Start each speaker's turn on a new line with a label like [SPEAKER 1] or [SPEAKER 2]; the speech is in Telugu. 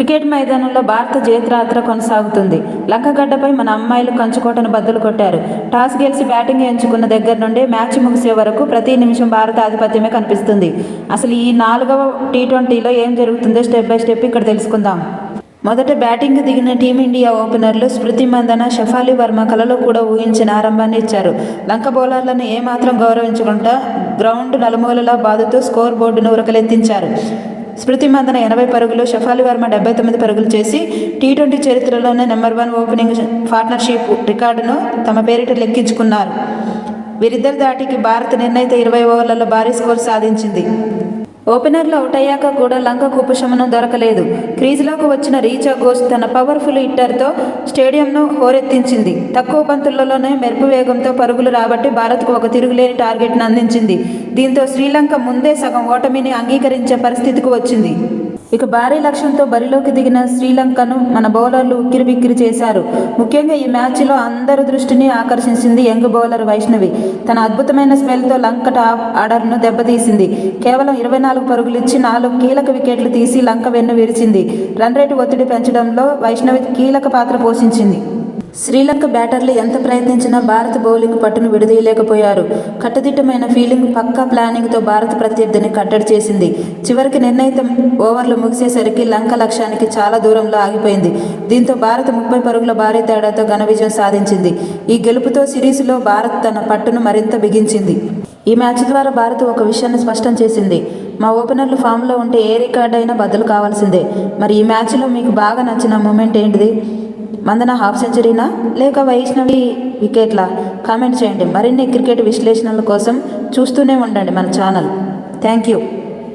[SPEAKER 1] క్రికెట్ మైదానంలో భారత జయత్రాత్ర కొనసాగుతుంది. లంకగడ్డపై మన అమ్మాయిలు కంచుకోటను బద్దలు కొట్టారు. టాస్ గెలిచి బ్యాటింగ్ ఎంచుకున్న దగ్గర నుండి మ్యాచ్ ముగిసే వరకు ప్రతి నిమిషం భారత ఆధిపత్యమే కనిపిస్తుంది. అసలు ఈ నాలుగవ టీ ట్వంటీలో ఏం జరుగుతుందో స్టెప్ బై స్టెప్ ఇక్కడ తెలుసుకుందాం. మొదట బ్యాటింగ్ దిగిన టీమిండియా ఓపెనర్లు స్మృతి మందన షఫాలి వర్మ కలలో కూడా ఊహించిన ఆరంభాన్ని ఇచ్చారు. లంక బౌలర్లను ఏమాత్రం గౌరవించకుండా గ్రౌండ్ నలుమూలలా బాదుతూ స్కోర్ బోర్డును ఉరకలెత్తించారు. స్మృతి మందన ఎనభై పరుగులు షఫాలి వర్మ డెబ్బై తొమ్మిది పరుగులు చేసి టీ ట్వంటీ చరిత్రలోనే నెంబర్ వన్ ఓపెనింగ్ పార్ట్నర్షిప్ రికార్డును తమ పేరిట లెక్కించుకున్నారు. వీరిద్దరి దాటికి భారత్ నిర్ణయిత ఇరవై ఓవర్లలో భారీ స్కోర్ సాధించింది. ఓపెనర్లు అవుట్ అయ్యాక కూడా లంకకు ఉపశమనం దొరకలేదు. క్రీజులోకి వచ్చిన రీచా ఘోష్ తన పవర్ఫుల్ హిట్టర్తో స్టేడియంను హోరెత్తించింది. తక్కువ పంతులలోనే మెరుపు వేగంతో పరుగులు రాబట్టి భారత్కు ఒక తిరుగులేని టార్గెట్ను అందించింది. దీంతో శ్రీలంక ముందే సగం ఓటమిని అంగీకరించే పరిస్థితికి వచ్చింది. ఇక భారీ లక్ష్యంతో బరిలోకి దిగిన శ్రీలంకను మన బౌలర్లు ఉక్కిరిబిక్కిరి చేశారు. ముఖ్యంగా ఈ మ్యాచ్లో అందరి దృష్టిని ఆకర్షించింది యంగ్ బౌలర్ వైష్ణవి. తన అద్భుతమైన స్మెల్తో లంక టాప్ ఆర్డర్ను దెబ్బతీసింది. కేవలం ఇరవై నాలుగు పరుగులు ఇచ్చి నాలుగు కీలక వికెట్లు తీసి లంక వెన్ను విరిచింది. రన్ రేటు ఒత్తిడి పెంచడంలో వైష్ణవి కీలక పాత్ర పోషించింది. శ్రీలంక బ్యాటర్లు ఎంత ప్రయత్నించినా భారత బౌలింగ్ పట్టును విడదీయలేకపోయారు. కట్టుదిట్టమైన ఫీలింగ్ పక్కా ప్లానింగ్తో భారత ప్రత్యర్థిని కట్టడి చేసింది. చివరికి నిర్ణయిత ఓవర్లు ముగిసేసరికి లంక లక్ష్యానికి చాలా దూరంలో ఆగిపోయింది. దీంతో భారత్ ముప్పై పరుగుల భారీ తేడాతో ఘన విజయం సాధించింది. ఈ గెలుపుతో సిరీస్లో భారత్ తన పట్టును మరింత బిగించింది. ఈ మ్యాచ్ ద్వారా భారత్ ఒక విషయాన్ని స్పష్టం చేసింది. మా ఓపెనర్లు ఫామ్లో ఉంటే ఏ రికార్డ్ అయినా బదులు కావాల్సిందే. మరి ఈ మ్యాచ్లో మీకు బాగా నచ్చిన మూమెంట్ ఏంటిది? మందన హాఫ్ సెంచరీనా లేక వైష్ణవి వికెట్లా? కామెంట్ చేయండి. మరిన్ని క్రికెట్ విశ్లేషణల కోసం చూస్తూనే ఉండండి మన ఛానల్. Thank you